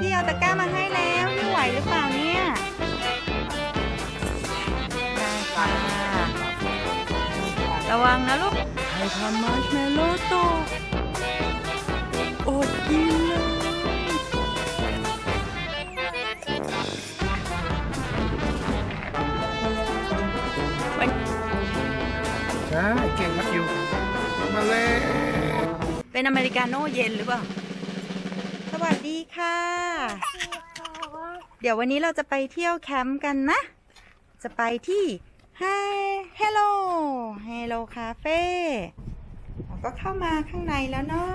พี่เอาตะกร้ามาให้แล้วพี่ไหวหรือเปล่าเนี่ยได้ค่ะระวังนะลูกใครทำมาร์ชเมลโล่ตกอดกินเลยใช่เก่งมากอยู่มาเลยเป็นอเมริกาโน่เย็นหรือเปล่าส วัสดีค่ะ เดี๋ยววันนี้เราจะไปเที่ยวแคมป์กันนะ จะไปที่ Hi Hello Hello Cafe เราก็เข้ามาข้างในแล้วเนาะ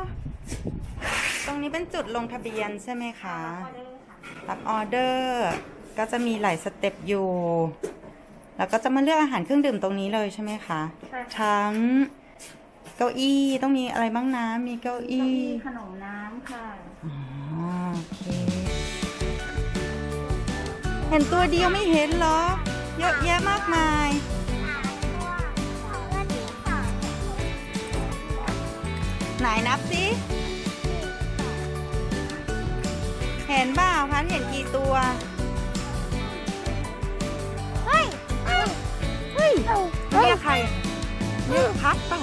ตรงนี้เป็นจุดลงทะเบียนใช่ไหมคะ รับออเดอร์ ก็จะมีหลายสเต็ปอยู่ แล้วก็จะมาเลือกอาหารเครื่องดื่มตรงนี้เลยใช่ไหมคะใช่ค่ะทั้งเก้าอี้ต้องมีอะไรบ้างนะ มีเก้าอี้ ขนมน้ำค่ะอ๋อ โอเคเห็นตัวเดียวไม่เห็นเหรอ เยอะแยะมากมาย ไหนนับสิเห็นบ้าพันเห็นกี่ตัว เฮ้ย เฮ้ยเรียกใครเรียกพัดเปล่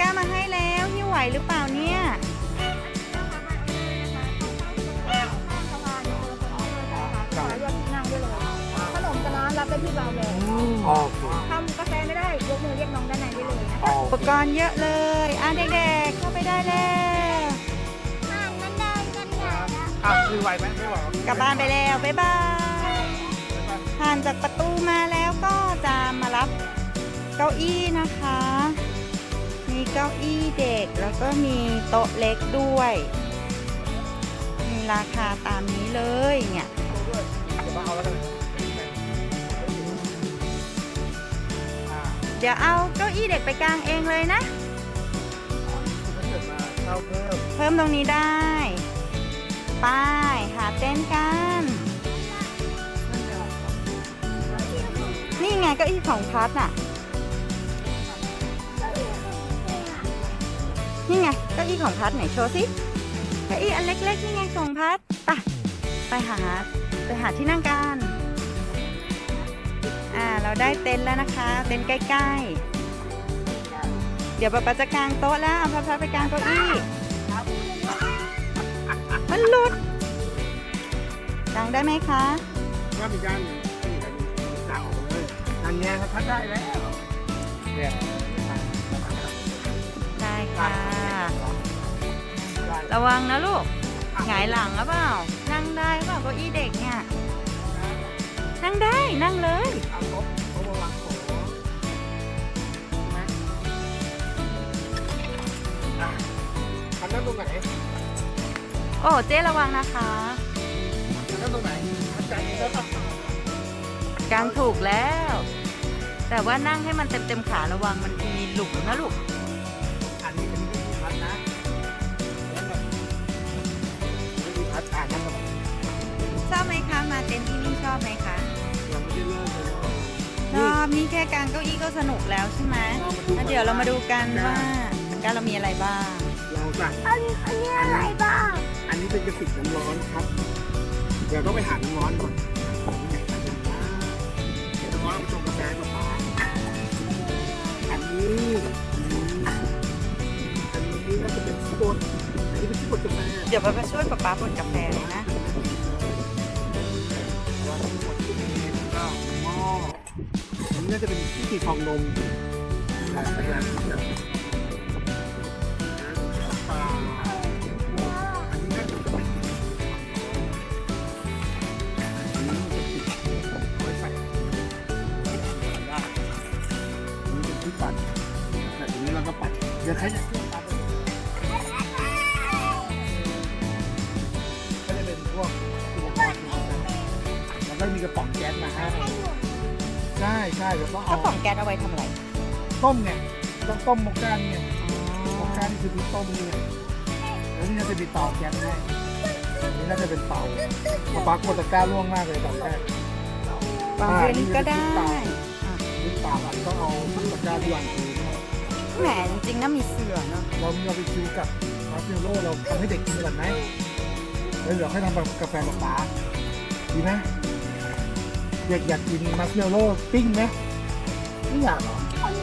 กร้ามาให้แล้วพี่ไหวหรือเปล่าเนี่ยขนั่งด้เลยขนมกับน้ำรับได้ที่เราเลยโอเคทำกาแฟไม่ได้ยกมือเรียกน้องด้านในได้เลยนะโออุปกรณ์เยอะเลยอะเด็กๆเข้าไปได้แล้วอะคือไหวไหมไม่ไหวกลับบ้านไปแล้วบ๊ายบายผ่านจากประตูมาแล้วก็จะมารับเก้าอี้นะคะ เก้าอี้เด็ก แล้วก็มีโต๊ะเล็กด้วย มีราคาตามนี้เลยเนี่ยเดี๋ยวเอาเก้าอี้เด็กไปกลางเองเลยนะ เพิ่มตรงนี้ได้ไป้ายหาเต้นท์กัน นี่ไงเก้าอี้ของพัดน่ะ นี่ไงเก้าอี้ของพัดไหนโชว์สิเก้าอี้อันเล็กๆนี่ไงของพัดไปไปหาไปหาที่นั่งกันอ่าเราได้เต็นท์แล้วนะคะ เต็นท์ใกล้ๆ เดี๋ยวป๊าป๊าจะกางโต๊ะแล้วเอาพัดไปกางเก้าอี้มันหลุดกางได้ไหมคะก็มีการนี่กันเก่าเลยอันนี้พัดได้แล้วเนี่ย ค่ะ ระวังนะลูก หงายหลังหรือเปล่า นั่งได้เปล่าเก้าอี้เด็กเนี่ย นั่งได้นั่งเลยเอาโต๊ะโต๊ะมาวางโต๊ะใช่ไหมอะอันนั้นตรงไหนโอ้เจ๊ระวังนะคะอันนั้นตรงไหนอันใจแล้วป่ะกางถูกแล้ว แต่ว่านั่งให้มันเต็มเต็มๆขาระวังมันมีหลุมนะลูก อบไหมคะ มาเต็นท์ที่นี่ชอบไหมคะยังไม่ได้เริ่มเลยชอบนี่แค่กางเก้าอี้ก็สนุกแล้วใช่ไหมแล้วเดี๋ยวเรามาดูกันว่าการเรามีอะไรบ้าง เราสั่งอันนี้อันนี้อะไรบ้าง อันนี้เป็นกระติกน้ำร้อนครับ เดี๋ยวต้องไปหาน้ำร้อนก่อนเดี๋ยวน้ำร้อนเอาไปชงกาแฟกับปลาอันนี้อันนี้น่าจะเป็นที่บดอันนี้เป็นที่บดกาแฟเดี๋ยวป๊าป๊าช่วยป๊าป๊าบดกาแฟเลยนะ อันนี้น่าจะเป็นที่ตีฟองนมแต่ไม่ใช่ปลาอันนี้น่าจะเป็น อันนี้มันจะติดไว้ใส่ได้อันนี้เป็นที่ปัดแต่ทีนี้เราก็ปัดเดี๋ยวใครอยากช่วยปัดก็จะเป็นพวกอุปกรณ์แล้วก็มีกระป๋องแก๊สมาให้ ใช่ใช่แล้วก็กเอาระป๋องแก๊สเอาไว้ทำอะไรต้มเนี่ยต้องต้มมกก้านี่ไงมกก้านี่คือที่ต้มนี่ไงแล้วนี่น่าจะมีเตาแก๊สให้อันนี่น่าจะเป็นเตาปลาปักโคตรกล้าล่วงมากเลยตอนแรกวางพื้นก็ได้อ่าอะนี่เตาอะต้องเอาตะกร้าที่วางพื้นแหมจริงๆนะมีเสือเนาะเรามีเราไปคิวกับมาร์เมลโล่เราทำให้เด็กกินก่อนไหมแล้วเดี๋ยวค่อยทำกาแฟกับป๋าดีไหม เด็กอยากกินมาร์เมลโล่ปิ้งไหมไม่อยากหรอ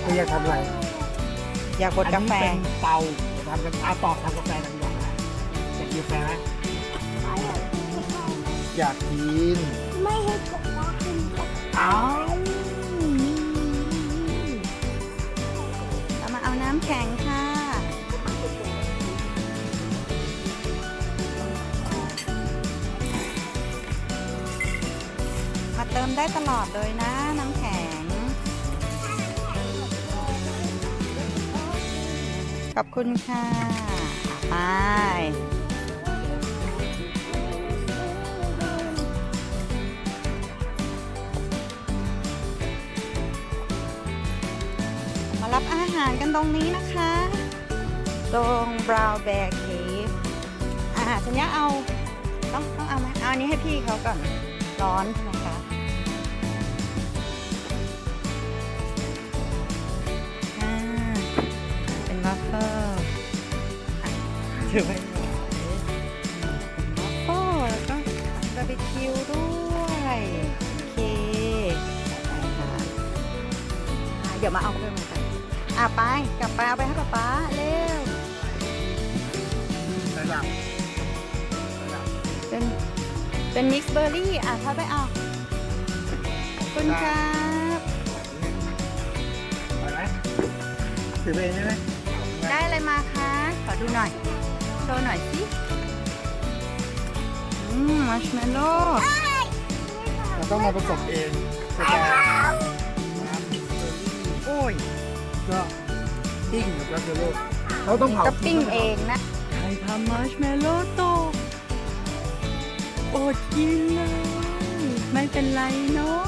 ไม่อยากทำอะไรอยากบดกาแฟอันนี้เป็นเตาเดี๋ยวทำกันอาตอกทำกาแฟกันดีกว่านะอยากกินกาแฟไหมอยากกินไม่ให้กดว่าคุณก็อ้าวเรามาเอาน้ำแข็งค่ะ มาเติมได้ตลอดเลยนะน้ำแข็ง ขอบคุณค่ะไปมารับอาหารกันตรงนี้นะคะ ตรง Brown Bear Cave อ่าฉันอยาเอาต้องต้องเอาไหมเอาอันนี้ให้พี่เขาก่อนร้อนนะคะ ถือไว้หน่อยเป็นวัฟเฟิลแล้วก็บาร์บีคิวด้วยโอเคได้ค่ะอะ เดี๋ยวมาเอาเพิ่มกันอะไปกลับไปเอาไปให้ป๊าป๊าเร็วใส่หลับเป็นเป็นมิกซ์เบอร์รี่อะถ้าไปเอาขอบคุณครับไปไหมถือไปเองได้ไหมได้อะไรมาคะขอดูหน่อย โชว์หน่อยสิอืมมัชเมลโล่เราต้องมาผสมเองกาแฟน้ำเบอร์รี่โอ้ยก็ปิ้งกับมาร์เมลโล่เราต้องเผาก็ปิ้งเองนะ ใครทำมัชเมลโล่ตกอดกินเลยไม่เป็นไรเนาะ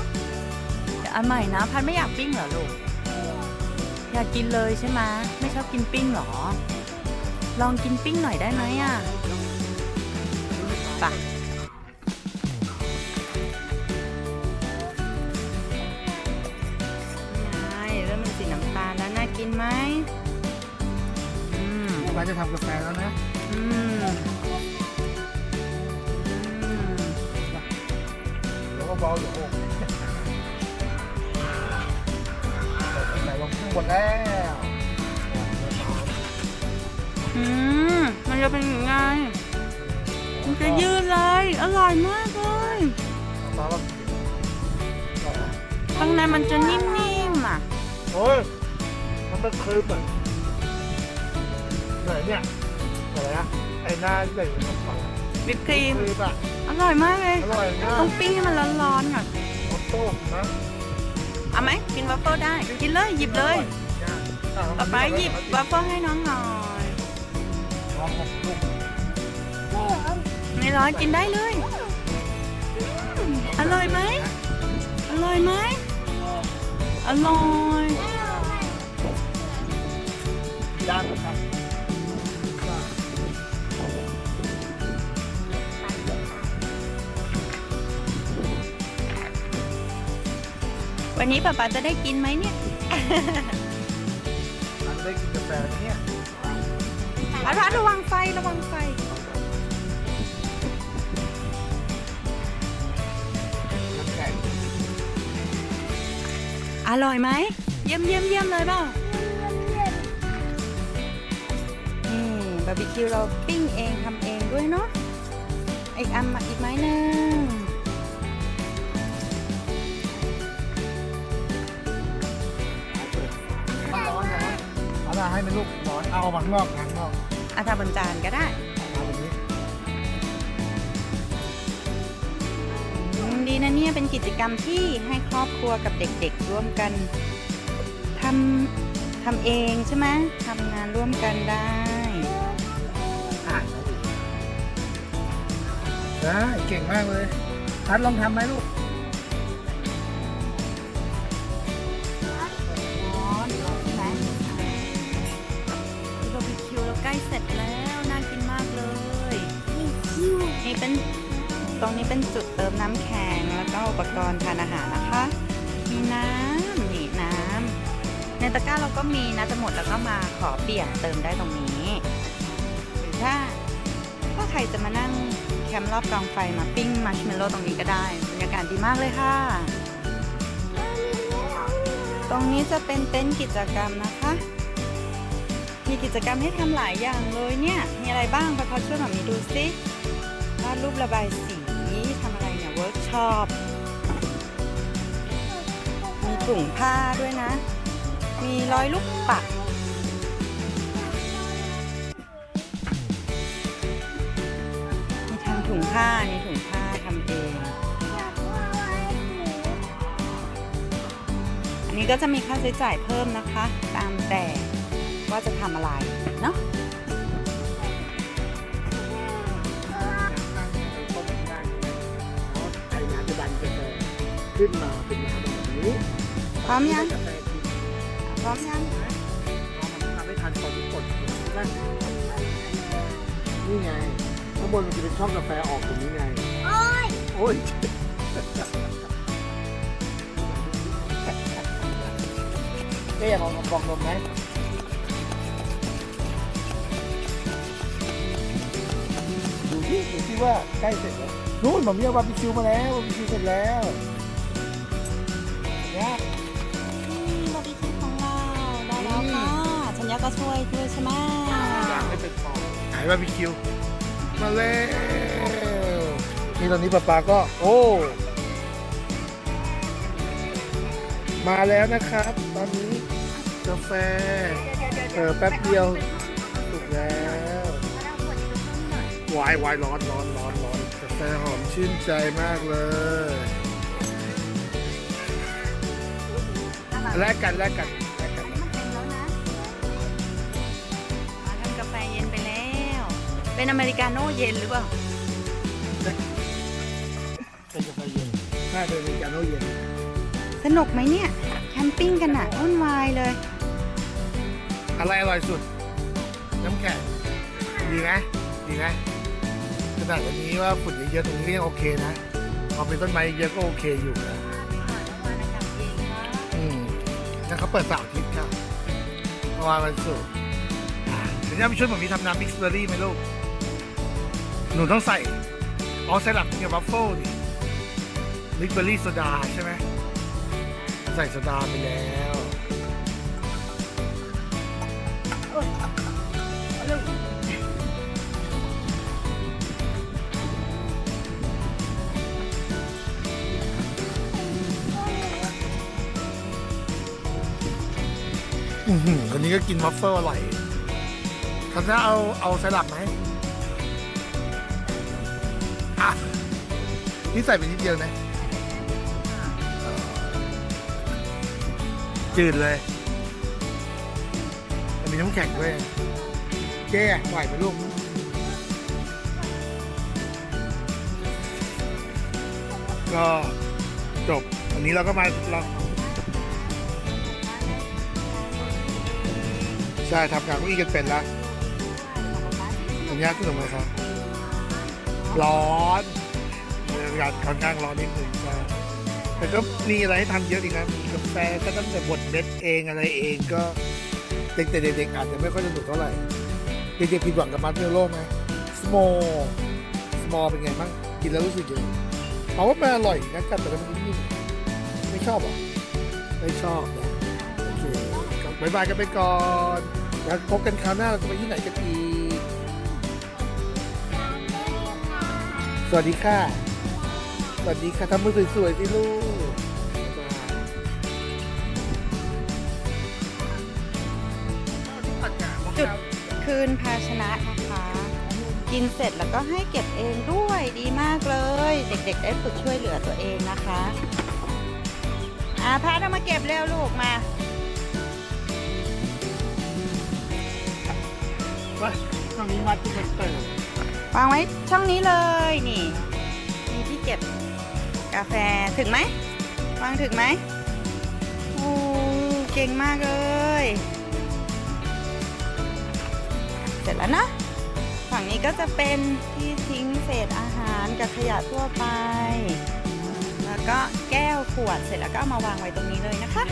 เดี๋ยวอันใหม่นะพันไม่อยากปิ้งเหรอลูก อยากกินเลยใช่ไหมไม่ชอบกินปิ้งเหรอ ลองกินปิ้งหน่อยได้ไหมอะไปะไงเริ่มเป็นสีน้ำตาลแล้วน่ากินไหมอืมป้าจะทำกาแฟแล้วนะ อืมอืมแล้วก็เบาเดี๋ยวโอ้ใส่ลงข้างบนแล้ว อืมมันจะเป็นยังไง มันจะยืดเลย อร่อยมากเลยซอสข้างในมันจะนิ่มๆอะโอ้ยมันเป็นครีมอะไหนเนี่ยไหนอะไอ้หน้าใหญ่ขนมปังวิปครีมครีมอะอร่อยมากเลยอร่อยมากต้องปิ้งให้มันร้อนๆก่อนออโต้นะเอาไหมกินวัฟเฟิลได้ กินเลยหยิบเลย ต่อไปหยิบวัฟเฟิลให้น้องหน่อย ลองของลูกไม่ร้อนกินได้เลยอืมอร่อยไหมอร่อยไหมอร่อยย่างครับวันนี้ป๊าป๊าจะได้กินไหมเนี่ย อาจจะได้กินกาแฟเนี่ย อาระระวังไฟระวังไฟ อร่อยไหม เยี่ยมเยี่ยมเยี่ยมเลยเปล่านี่บาร์บีคิวเราปิ้งเองทำเองด้วยเนาะ อีกอันมาอีกไม้หนึ่งมันร้อนร้อนเอาละให้มันลูกร้อนเอาออกมาข้างนอกข้างนอก อาทาบนจานก็ได้ดีนะเนี่ยเป็นกิจกรรมที่ให้ครอบครัวกับเด็กๆร่วมกันทำทำเองใช่ไหมทำงานร่วมกันได้อ่านได้เก่งมากเลยพัดลองทำไหมลูก เป็นตรงนี้เป็นจุดเติมน้ำแข็งแล้วก็อุปกรณ์ทานอาหารนะคะ มีน้ำนี่น้ำในตะกร้าเราก็มีนะจะหมดแล้วก็มาขอเปลี่ยนเติมได้ตรงนี้หรือถ้าถ้าใครจะมานั่งแคมป์รอบกองไฟมาปิ้งมัชเมลโล่ตรงนี้ก็ได้บรรยากาศดีมากเลยค่ะ ตรงนี้จะเป็นเต็นท์กิจกรรมนะคะ มีกิจกรรมให้ทำหลายอย่างเลยเนี่ย มีอะไรบ้างไปพอช่วยหน่อยมีดูสิ วาดรูประบายสีทำอะไรเนี่ยเวิร์กช็อปมีถุงผ้าด้วยนะ มีร้อยลูกปัดมีทำถุงผ้านี่ถุงผ้าทำเอง อันนี้ก็จะมีค่าใช้จ่ายเพิ่มนะคะ ตามแต่ว่าจะทำอะไร ขึ้นมาเป็นน้ำแบบนี้พร้อมยังกาแฟกินพร้อมยังทำให้ทันตอนกดนั่นนี่ไงข้างบนมันจะเป็นช่องกาแฟออกตรงนี้ไง โอ้ยโอ้ยเจ๊อยากลองกระป๋องนมไหมดูที่ดูที่ว่าใกล้เสร็จแล้วนู่นหมอมเมียบาร์บีคิวมาแล้วบาร์บีคิวเสร็จแล้ว ก็ช่วยด้วยใช่ไหมยางไม่เป็นฟองหายบาร์บีคิว มาแล้วนี่ตอนนี้ป้าปาก็โอ้ มาแล้วนะครับ ตอนนี้กาแฟเออแป๊บเดียวสุกแล้ววายวายร้อนร้อนร้อนร้อนกาแฟหอมชื่นใจมากเลยแลกกันแลกกัน เป็นอเมริกาโน่เย็นหรือเปล่าเป็นกาแฟเย็นน่าจะเป็นกาโน่เย็น สนุกไหมเนี่ย แคมปิ้งกันอะวุ่นวายเลย อะไรอร่อยสุด น้ำแข็ง ดีไหมดีไหมขนาดวันนี้ว่าฝุ่นเยอะๆตรงนี้ก็ยังโอเคนะ พอเป็นต้นไม้เยอะก็โอเคอยู่นะอืมแล้วเขาเปิดเสาร์อาทิตย์ครับเมื่อวานวันศุกร์อ่าเดี๋ยวจะไปช่วยผมมีทำน้ำมิกซ์เบอร์รี่ไหมลูก หนูต้องใส่อ๋อใส่หลักเกี่ยวกับวัฟเฟิลดิมิเบอรี่โซดาใช่ไหมใส่โซดาไปแล้วอือหือวันนี้ก็กินวัฟเฟิลอร่อยทำจะเอาเอาสลับไหม นี่ใส่ไปนิดเดียวนะ จืดเลยมันมีน้ำแข็งด้วยเจ๊ไหวไหมลูกก็จบวันนี้เราก็มาเราใช่ทำการเก้าอี้กันเป็นแล้วสัญญาขึ้นออกมาครับร้อน บรรยากาศค่อนข้างร้อนนิดหนึ่งใช่แต่ก็มีอะไรให้ทำเยอะดีนะมีกาแฟก็ตั้งแต่บดเม็ดเองอะไรเองก็เด็กแต่เด็กๆอาจจะไม่ค่อยสนุกเท่าไหร่เด็กๆผิดหวังกับมาร์เมลโล่ไหมสมอลสมอลเป็นไงบ้างกินแล้วรู้สึกยังไงเอาว่ามันอร่อยนะแต่มันนิ่มๆไม่ชอบเหรอไม่ชอบนะโอเคก็บายบายกันไปก่อนแล้วพบกันคราวหน้าเราจะไปที่ไหนกันอีกสวัสดีค่ะ สวัสดีค่ะทำมือสวยๆสิลูกบ๊ายบายจุดคืนภาชนะนะคะ กินเสร็จแล้วก็ให้เก็บเองด้วยดีมากเลย เด็กๆได้ฝึกช่วยเหลือตัวเองนะคะอาพาเอามาเก็บเร็วลูกมาไปช่องนี้มาที่คอนเตอร์วางไว้ช่องนี้เลยนี่มีที่เก็บ กาแฟถึงไหมวางถึงไหมโอ้เก่งมากเลย เสร็จแล้วนะ ฝั่งนี้ก็จะเป็นที่ทิ้งเศษอาหารกับขยะทั่วไป แล้วก็แก้วขวดเสร็จแล้วก็เอามาวางไว้ตรงนี้เลยนะคะ